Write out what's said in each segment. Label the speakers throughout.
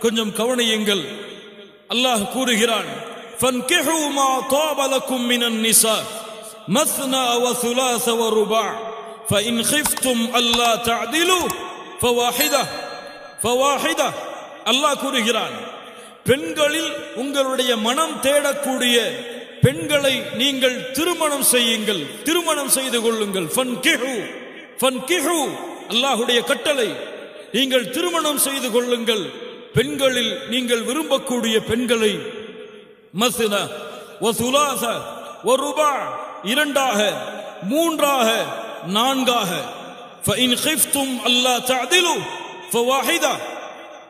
Speaker 1: கொஞ்சம் கவனியுங்கள். அல்லாஹ் கூறுகிறான் அல்லாஹ் கூறுகிறான் பெண்களில் உங்களுடைய மனம் தேடக்கூடிய பெண்களை நீங்கள் திருமணம் செய்யுங்கள் திருமணம் செய்து கொள்ளுங்கள். அல்லாஹுடைய கட்டளை. நீங்கள் திருமணம் செய்து கொள்ளுங்கள் பெண்களில் நீங்கள் விரும்பக்கூடிய பெண்களை மசின வசுலாச ஒரு ரூபா இரண்டாக மூன்றாக நான்காக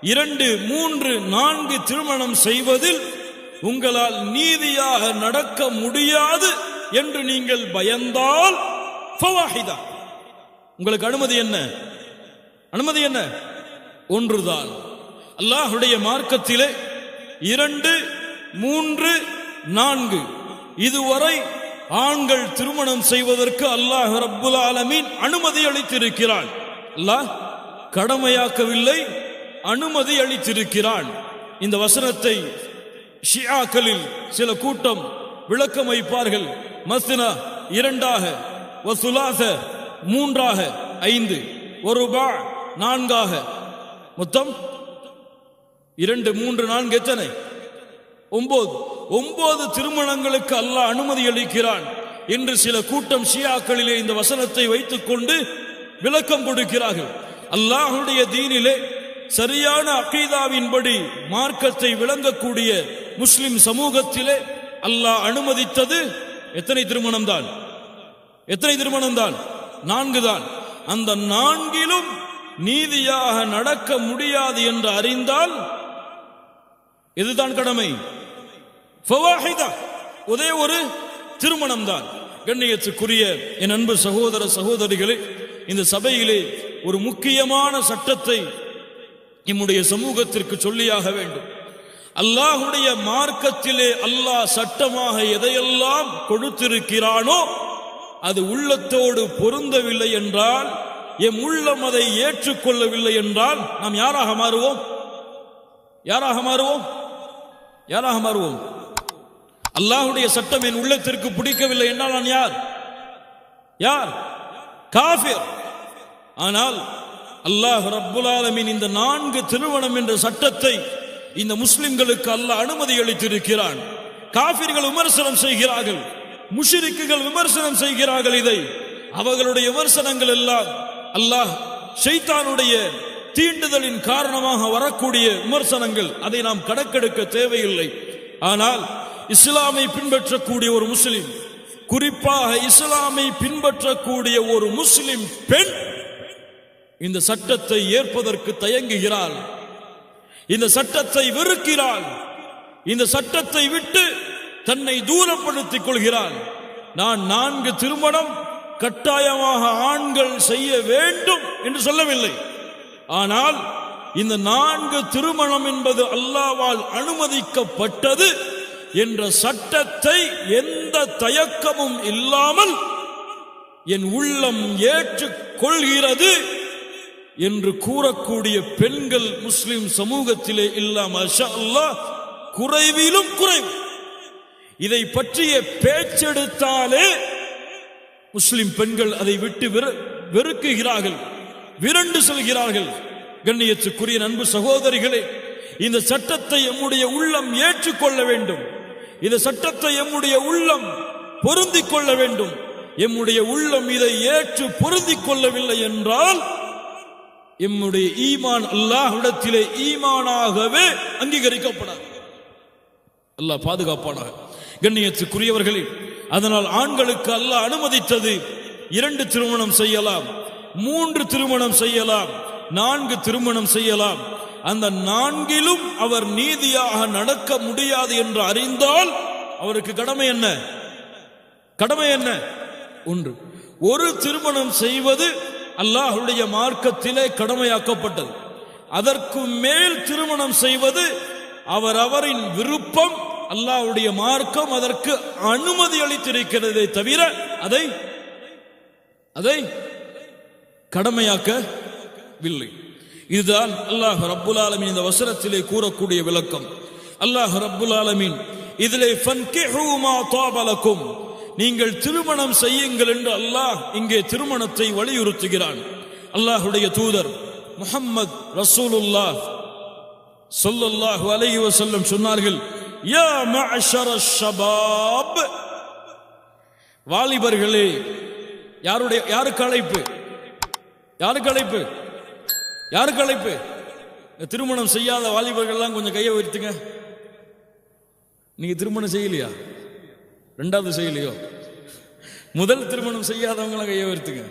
Speaker 1: இரண்டு மூன்று நான்கு திருமணம் செய்வதில் உங்களால் நீதியாக நடக்க முடியாது என்று நீங்கள் பயந்தால் உங்களுக்கு அனுமதி என்ன? அனுமதி என்ன? ஒன்றுதான். அல்லாஹுடைய மார்க்கத்திலே இரண்டு மூன்று நான்கு. இதுவரை ஆண்கள் திருமணம் செய்வதற்கு அல்லாஹ் ரப்புல் ஆலமீன் அனுமதி அளித்திருக்கிறான். அல்லாஹ் கடமையாக்கவில்லை அனுமதி அளித்திருக்கிறான். இந்த வசனத்தை ஷியாக்களில் சில கூட்டம் விளக்கம் வைப்பார்கள் மஸ்தினா இரண்டாக வசுலாச மூன்றாக ஐந்து. ஒரு பா நான்காக. மொத்தம் இரண்டு மூன்று நான்கு எத்தனை? ஒன்பது ஒன்பது திருமணங்களுக்கு அல்லாஹ் அனுமதி அளிக்கிறான். என்று சில கூட்டம் ஷியாக்களிலே இந்த வசனத்தை வைத்துக் கொண்டு விளக்கம் கொடுக்கிறார்கள். அல்லாஹுடைய தீனிலே சரியான அகீதாவின்படி மார்க்கத்தை விளங்கக்கூடிய முஸ்லிம் சமூகத்திலே அல்லாஹ் அனுமதித்தது எத்தனை திருமணம் தான் எத்தனை திருமணம் தான் நான்கு தான் அந்த நான்கிலும் நீதியாக நடக்க முடியாது என்று அறிந்தால் இதுதான் கடமை. ஒரே ஒரு திருமணம் தான் கண்ணியத்துக்குரிய என் அன்பு சகோதர சகோதரிகளே இந்த சபையிலே ஒரு முக்கியமான சட்டத்தை நம்முடைய சமூகத்திற்கு சொல்லியாக வேண்டும். அல்லாஹுடைய மார்க்கத்திலே அல்லாஹ் சட்டமாக எதையெல்லாம் கொடுத்திருக்கிறானோ அது உள்ளத்தோடு பொருந்தவில்லை என்றால் எம் உள்ளம் அதை ஏற்றுக்கொள்ளவில்லை என்றால் நாம் யாராக மாறுவோம்? யாராக மாறுவோம்? யாராக மாறுவோம்? அல்லாஹுடைய சட்டம் என் உள்ளத்திற்கு பிடிக்கவில்லை. என்றால் நான் யார்? யார்? காஃபிர். ஆனால் அல்லாஹ் ரப்புல் ஆலமின் இந்த நான்கு திருமணம் என்ற சட்டத்தை இந்த முஸ்லிம்களுக்கு அல்லாஹ் அனுமதி அளித்திருக்கிறான். காபிர்கள் விமர்சனம் செய்கிறார்கள். முஷிரிக்குகள் விமர்சனம் செய்கிறார்கள் இதை. அவர்களுடைய விமர்சனங்கள் எல்லாம் அல்லாஹ் ஷைத்தானுடைய தீண்டுதலின் காரணமாக வரக்கூடிய விமர்சனங்கள் அதை நாம் கணக்கெடுக்க தேவையில்லை. ஆனால் இஸ்லாமை பின்பற்றக்கூடிய ஒரு முஸ்லிம் குறிப்பாக இஸ்லாமை பின்பற்றக்கூடிய ஒரு முஸ்லிம் பெண் இந்த சட்டத்தை ஏற்பதற்கு தயங்குகிறாள். இந்த சட்டத்தை வெறுக்கிறாள். இந்த சட்டத்தை விட்டு தன்னை தூரப்படுத்திக் கொள்கிறாள். நான் நான்கு திருமணம் கட்டாயமாக ஆண்கள் செய்ய வேண்டும் என்று சொல்லவில்லை. ஆனால் இந்த நான்கு திருமணம் என்பது அல்லாவால் அனுமதிக்கப்பட்டது என்ற சட்டத்தை எந்த தயக்கமும் இல்லாமல் என் உள்ளம் ஏற்றுக் கொள்கிறது என்று கூறக்கூடிய பெண்கள் முஸ்லிம் சமூகத்திலே இல்லாம அல்லாஹ் குறைவிலும் குறைவு. இதை பற்றிய பேச்செடுத்தாலே முஸ்லிம் பெண்கள் அதை விட்டு வெறு- வெறுக்குகிறார்கள். விரண்டு செல்கிறார்கள். கண்ணியத்துக்குரிய அன்பு சகோதரிகளே இந்த சட்டத்தை எம்முடைய உள்ளம் ஏற்றுக்கொள்ள வேண்டும். இந்த சட்டத்தை எம்முடைய உள்ளம் பொருந்திக் கொள்ள வேண்டும். எம்முடைய உள்ளம் இதை ஏற்று பொருந்திக் கொள்ளவில்லை என்றால் எம்முடைய ஈமான் அல்லாஹிடத்திலே ஈமானாகவே அங்கீகரிக்கப்படாது. அல்லாஹ் பாதுகாப்பானாக. கண்ணியத்துக்குரியவர்களே அதனால் ஆண்களுக்கு அல்லாஹ் அனுமதித்தது இரண்டு திருமணம் செய்யலாம். மூன்று திருமணம் செய்யலாம் நான்கு திருமணம் செய்யலாம். அந்த நான்கிலும் அவர் நீதியாக நடக்க முடியாது என்று அறிந்தால் அவருக்கு கடமை என்ன? கடமை என்ன? ஒன்று ஒரு திருமணம் செய்வது அல்லாஹுடைய மார்க்கத்திலே கடமையாக்கப்பட்டது. அதற்கு மேல் திருமணம் செய்வது அவர் அவரின் விருப்பம் அல்லாஹுடைய மார்க்கம் அதற்கு அனுமதி அளித்திருக்கிறதே தவிர அதை அதை கடமையாக்கவில்லை இதுதான் அல்லாஹ் ரப்புல் ஆலமின் இந்த வசனத்திலே கூறக்கூடிய விளக்கம். அல்லாஹ் ரப்புல் ஆலமின் இதிலே ஃபன்கிஹு நீங்கள் திருமணம் செய்யுங்கள் என்று அல்லாஹ் இங்கே திருமணத்தை வலியுறுத்துகிறான். அல்லாஹுடைய தூதர் முஹம்மத் ரசூலுல்லாஹ் சொல்லல்லாஹு அலைஹி வஸல்லம் சொன்னார்கள் யா மஅஷர ஷபாப். வாலிபர்களே யாருடைய யாருக்கு அழைப்பு? யாருக்கு அழைப்பு? யாருக்கு அழைப்பு? இந்த திருமணம் செய்யாத வாலிபர்கள்லாம் கொஞ்சம் கையை உயர்த்துங்க. நீங்க திருமணம் செய்யலையா? ரெண்டாவது செய்யலையோ? முதல் திருமணம் செய்யாதவங்களாம் கையை உயர்த்துங்க.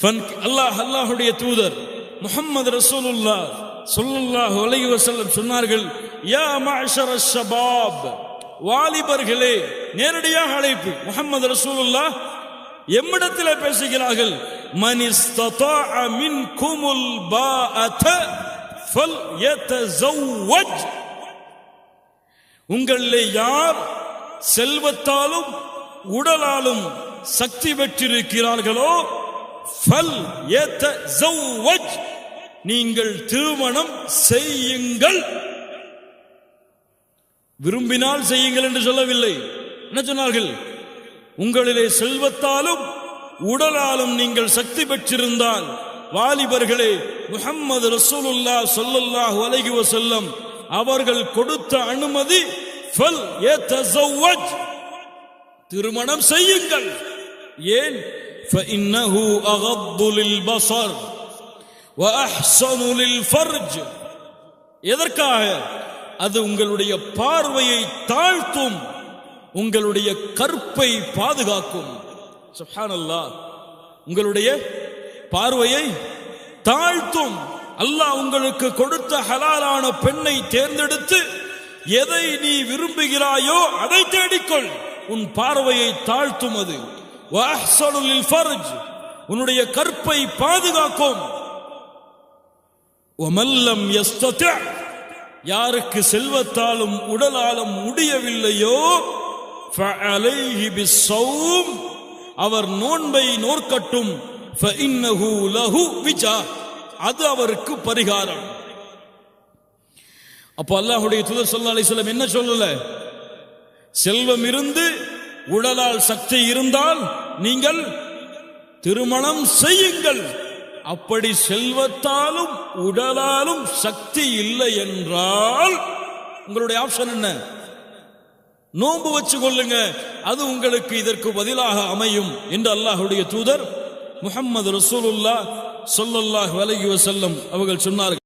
Speaker 1: ஃபன் அல்லாஹ் அல்லாஹுடைய தூதர் முஹம்மது ரசூலுல்லா ஸல்லல்லாஹு அலைஹி வஸல்லம் சொன்னார்கள் யா மாஷர ஷபாப் வாலிபர்களே நேரடியாக அழைப்பு. முகமது ரசூலுல்லா எம்மிடத்தில் பேசுகிறார்கள். மன் குமுல் பா அத ஃபல் யதஸவ்வஜ் உங்களிலே யார் செல்வத்தாலும் உடலாலும் சக்தி பெற்றிருக்கிறார்களோ ஃபல் யதஸவ்வஜ் நீங்கள் திருமணம் செய்யுங்கள். விரும்பினால் செய்யுங்கள் என்று சொல்லவில்லை. என்ன சொன்னார்கள்? உங்களிலே செல்வத்தாலும் உடலாலும் நீங்கள் சக்தி பெற்றிருந்தால் வாலிபர்களே முகம்மது ரசூலுல்லா சொல்லல்லாஹு அலகி வசல்லம் அவர்கள் கொடுத்த அனுமதி திருமணம் செய்யுங்கள். ஏன்? எதற்காக? அது உங்களுடைய பார்வையை தாழ்த்தும். உங்களுடைய கற்பை பாதுகாக்கும். சுப்ஹானல்லாஹ் உங்களுடைய பார்வையை தாழ்த்தும். அல்லாஹ் உங்களுக்கு கொடுத்த ஹலாலான பெண்ணை தேர்ந்தெடுத்து எதை நீ விரும்புகிறாயோ அதை தேடிக்கொள். உன் பார்வையை தாழ்த்தும் அது. உன்னுடைய கற்பை பாதுகாக்கும். ஒமல்லம் யாருக்கு செல்வத்தாலும் உடலாலும் முடியவில்லையோ அவர் நோன்பை நோர்க்கட்டும் விஜா அது அவருக்கு பரிகாரம். அப்போ அல்லாஹுடைய தூதர் சொல்லா அலைஹி என்ன சொல்லல? செல்வம் இருந்து உடலால் சக்தி இருந்தால் நீங்கள் திருமணம் செய்யுங்கள். அப்படி செல்வத்தாலும் உடலாலும் சக்தி இல்லை என்றால் உங்களுடைய ஆப்ஷன் என்ன? நோன்பு வச்சு கொள்ளுங்க. அது உங்களுக்கு இதற்கு பதிலாக அமையும் என்று அல்லாஹுடைய தூதர் முகமது ரசூலுல்லாஹ் சொல்லல்லாஹ் அலைஹி செல்லும் அவர்கள் சொன்னார்கள்.